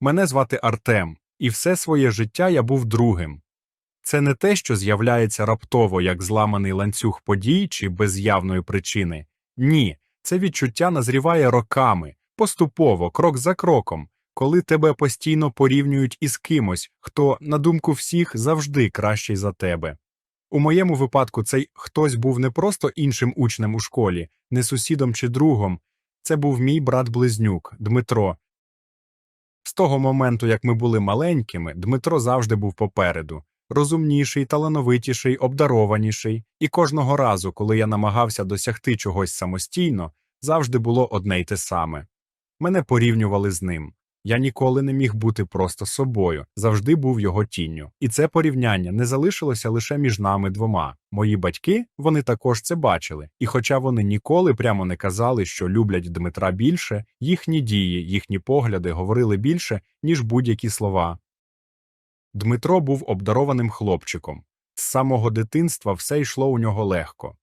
Мене звати Артем, і все своє життя я був другим. Це не те, що з'являється раптово, як зламаний ланцюг подій чи без явної причини. Ні, це відчуття назріває роками, поступово, крок за кроком, коли тебе постійно порівнюють із кимось, хто, на думку всіх, завжди кращий за тебе. У моєму випадку цей хтось був не просто іншим учнем у школі, не сусідом чи другом, це був мій брат-близнюк Дмитро. З того моменту, як ми були маленькими, Дмитро завжди був попереду розумніший, талановитіший, обдарованіший, і кожного разу, коли я намагався досягти чогось самостійно, завжди було одне й те саме. Мене порівнювали з ним. Я ніколи не міг бути просто собою, завжди був його тінню. І це порівняння не залишилося лише між нами двома. Мої батьки вони також це бачили, і хоча вони ніколи прямо не казали, що люблять Дмитра більше, їхні дії, їхні погляди говорили більше, ніж будь-які слова. Дмитро був обдарованим хлопчиком. З самого дитинства все йшло у нього легко.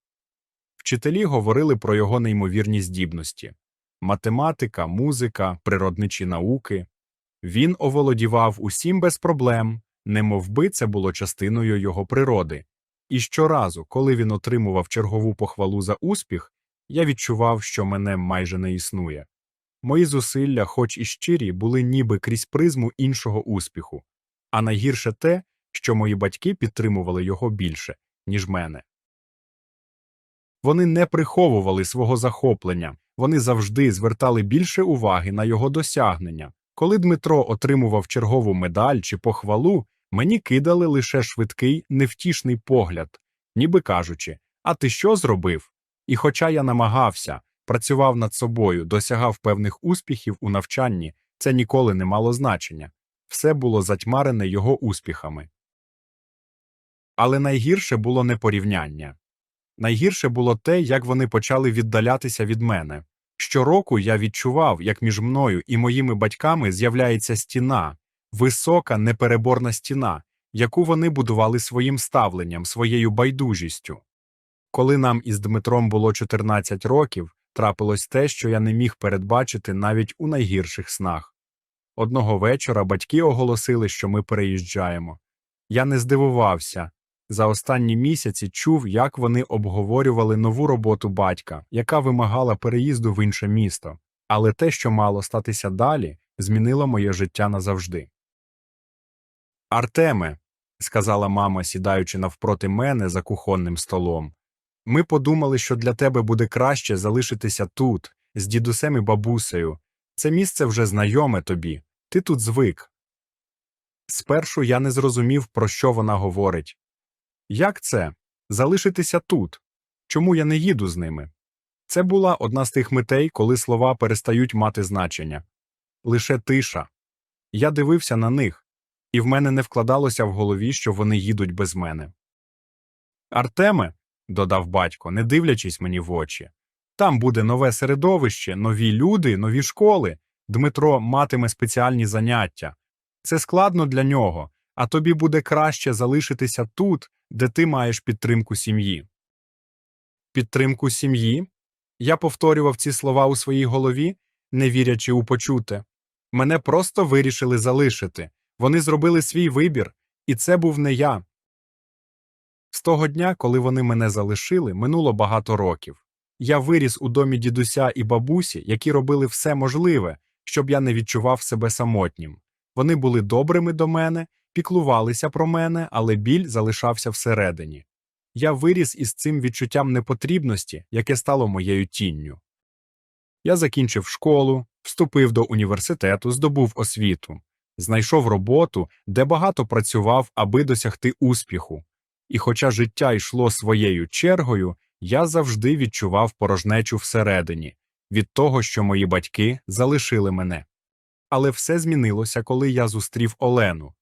Вчителі говорили про його неймовірні здібності математика, музика, природничі науки. Він оволодівав усім без проблем, немовби це було частиною його природи. І щоразу, коли він отримував чергову похвалу за успіх, я відчував, що мене майже не існує. Мої зусилля, хоч і щирі, були ніби крізь призму іншого успіху, а найгірше те, що мої батьки підтримували його більше, ніж мене. Вони не приховували свого захоплення, вони завжди звертали більше уваги на його досягнення. Коли Дмитро отримував чергову медаль чи похвалу, мені кидали лише швидкий, невтішний погляд, ніби кажучи, а ти що зробив? І хоча я намагався, працював над собою, досягав певних успіхів у навчанні, це ніколи не мало значення все було затьмарене його успіхами. Але найгірше було не порівняння. Найгірше було те, як вони почали віддалятися від мене. Щороку я відчував, як між мною і моїми батьками з'являється стіна, висока, непереборна стіна, яку вони будували своїм ставленням, своєю байдужістю. Коли нам із Дмитром було 14 років, трапилось те, що я не міг передбачити навіть у найгірших снах. Одного вечора батьки оголосили, що ми переїжджаємо. Я не здивувався. За останні місяці чув, як вони обговорювали нову роботу батька, яка вимагала переїзду в інше місто, але те, що мало статися далі, змінило моє життя назавжди. Артеме, сказала мама, сідаючи навпроти мене за кухонним столом, ми подумали, що для тебе буде краще залишитися тут, з дідусем і бабусею. Це місце вже знайоме тобі, ти тут звик. Спершу я не зрозумів, про що вона говорить. Як це? Залишитися тут? Чому я не їду з ними? Це була одна з тих митей, коли слова перестають мати значення. Лише тиша. Я дивився на них, і в мене не вкладалося в голові, що вони їдуть без мене. Артеме, додав батько, не дивлячись мені в очі, там буде нове середовище, нові люди, нові школи. Дмитро матиме спеціальні заняття. Це складно для нього, а тобі буде краще залишитися тут, де ти маєш підтримку сім'ї. Підтримку сім'ї? Я повторював ці слова у своїй голові, не вірячи у почуте. Мене просто вирішили залишити. Вони зробили свій вибір, і це був не я. З того дня, коли вони мене залишили, минуло багато років. Я виріс у домі дідуся і бабусі, які робили все можливе, щоб я не відчував себе самотнім. Вони були добрими до мене, піклувалися про мене, але біль залишався всередині. Я виріс із цим відчуттям непотрібності, яке стало моєю тінню. Я закінчив школу, вступив до університету, здобув освіту, знайшов роботу, де багато працював, аби досягти успіху. І хоча життя йшло своєю чергою, я завжди відчував порожнечу всередині від того, що мої батьки залишили мене. Але все змінилося, коли я зустрів Олену.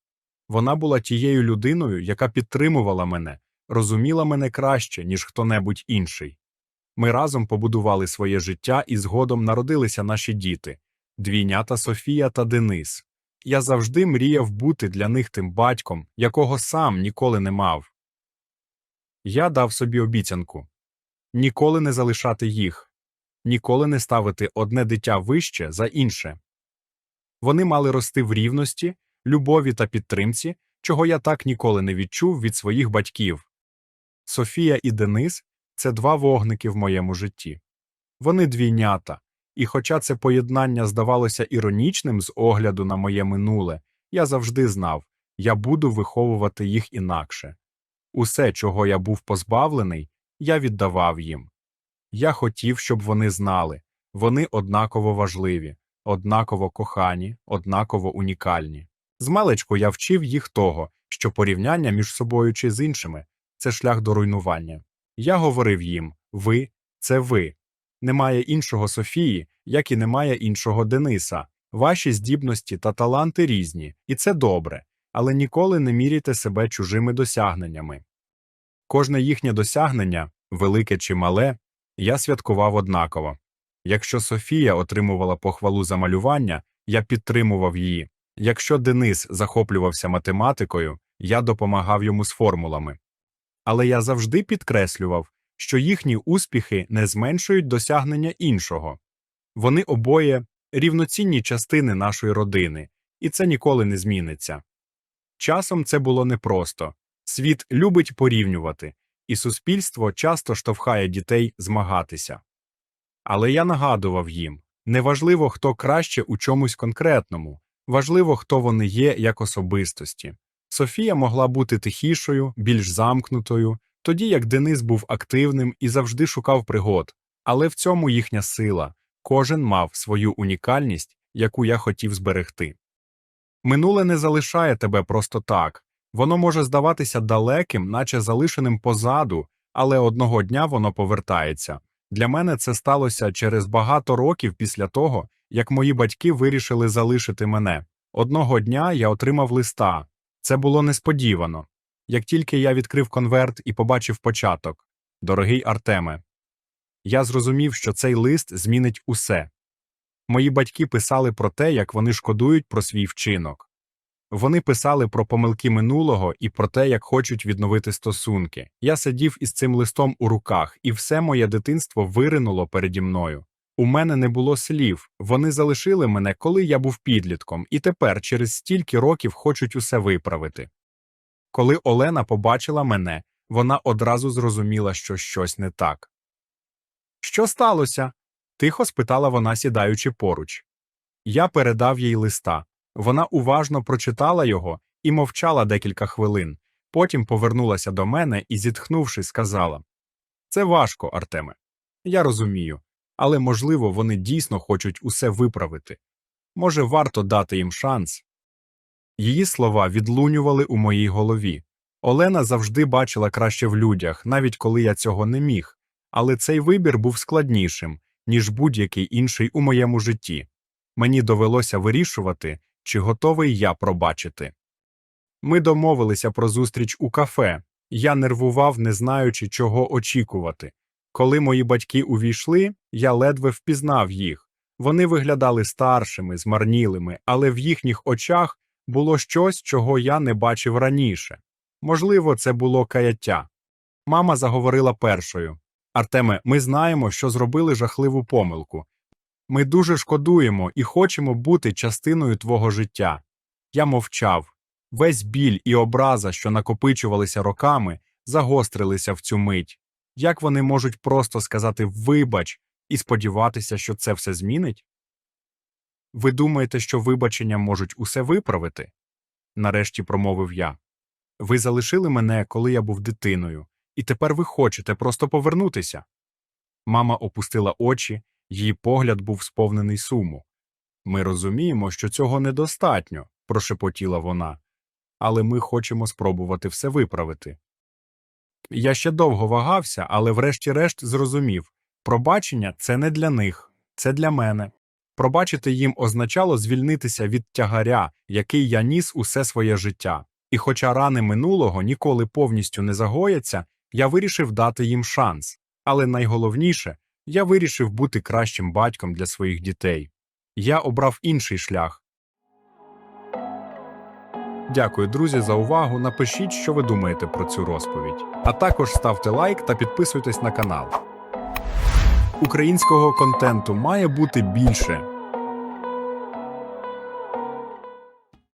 Вона була тією людиною, яка підтримувала мене, розуміла мене краще, ніж хто небудь інший. Ми разом побудували своє життя і згодом народилися наші діти двійнята Софія та Денис. Я завжди мріяв бути для них тим батьком, якого сам ніколи не мав. Я дав собі обіцянку ніколи не залишати їх, ніколи не ставити одне дитя вище за інше. Вони мали рости в рівності, любові та підтримці, чого я так ніколи не відчув від своїх батьків. Софія і Денис це два вогники в моєму житті. Вони двійнята, і хоча це поєднання здавалося іронічним з огляду на моє минуле, я завжди знав, я буду виховувати їх інакше. Усе, чого я був позбавлений, я віддавав їм. Я хотів, щоб вони знали вони однаково важливі, однаково кохані, однаково унікальні. Змалечку я вчив їх того, що порівняння між собою чи з іншими це шлях до руйнування. Я говорив їм ви це ви. Немає іншого Софії, як і немає іншого Дениса. Ваші здібності та таланти різні, і це добре, але ніколи не міряйте себе чужими досягненнями. Кожне їхнє досягнення, велике чи мале, я святкував однаково. Якщо Софія отримувала похвалу за малювання, я підтримував її. Якщо Денис захоплювався математикою, я допомагав йому з формулами. Але я завжди підкреслював, що їхні успіхи не зменшують досягнення іншого. Вони обоє рівноцінні частини нашої родини, і це ніколи не зміниться. Часом це було непросто. Світ любить порівнювати, і суспільство часто штовхає дітей змагатися. Але я нагадував їм неважливо, хто краще у чомусь конкретному, важливо, хто вони є як особистості. Софія могла бути тихішою, більш замкнутою, тоді як Денис був активним і завжди шукав пригод, але в цьому їхня сила кожен мав свою унікальність, яку я хотів зберегти. Минуле не залишає тебе просто так воно може здаватися далеким, наче залишеним позаду, але одного дня воно повертається. Для мене це сталося через багато років після того, як мої батьки вирішили залишити мене. Одного дня я отримав листа. Це було несподівано. Як тільки я відкрив конверт і побачив початок Дорогий Артеме, я зрозумів, що цей лист змінить усе. Мої батьки писали про те, як вони шкодують про свій вчинок. Вони писали про помилки минулого і про те, як хочуть відновити стосунки. Я сидів із цим листом у руках, і все моє дитинство виринуло переді мною. У мене не було слів, вони залишили мене, коли я був підлітком, і тепер, через стільки років, хочуть усе виправити. Коли Олена побачила мене, вона одразу зрозуміла, що щось не так. Що сталося? тихо спитала вона, сідаючи поруч. Я передав їй листа. Вона уважно прочитала його і мовчала декілька хвилин. Потім повернулася до мене і, зітхнувши, сказала Це важко, Артеме. Я розумію, але, можливо, вони дійсно хочуть усе виправити. Може, варто дати їм шанс. Її слова відлунювали у моїй голові. Олена завжди бачила краще в людях, навіть коли я цього не міг, але цей вибір був складнішим, ніж будь-який інший у моєму житті. Мені довелося вирішувати, чи готовий я пробачити. Ми домовилися про зустріч у кафе. Я нервував, не знаючи, чого очікувати. Коли мої батьки увійшли, я ледве впізнав їх. Вони виглядали старшими, змарнілими, але в їхніх очах було щось, чого я не бачив раніше. Можливо, це було каяття. Мама заговорила першою Артеме, ми знаємо, що зробили жахливу помилку. Ми дуже шкодуємо і хочемо бути частиною твого життя. Я мовчав. Весь біль і образа, що накопичувалися роками, загострилися в цю мить. Як вони можуть просто сказати вибач і сподіватися, що це все змінить? Ви думаєте, що вибачення можуть усе виправити? нарешті промовив я. Ви залишили мене, коли я був дитиною, і тепер ви хочете просто повернутися. Мама опустила очі, її погляд був сповнений суму. Ми розуміємо, що цього недостатньо, прошепотіла вона, але ми хочемо спробувати все виправити. Я ще довго вагався, але врешті-решт зрозумів пробачення це не для них, це для мене. Пробачити їм означало звільнитися від тягаря, який я ніс усе своє життя. І хоча рани минулого ніколи повністю не загояться, я вирішив дати їм шанс. Але найголовніше, я вирішив бути кращим батьком для своїх дітей. Я обрав інший шлях. Дякую, друзі, за увагу. Напишіть, що ви думаєте про цю розповідь. А також ставте лайк та підписуйтесь на канал. Українського контенту має бути більше.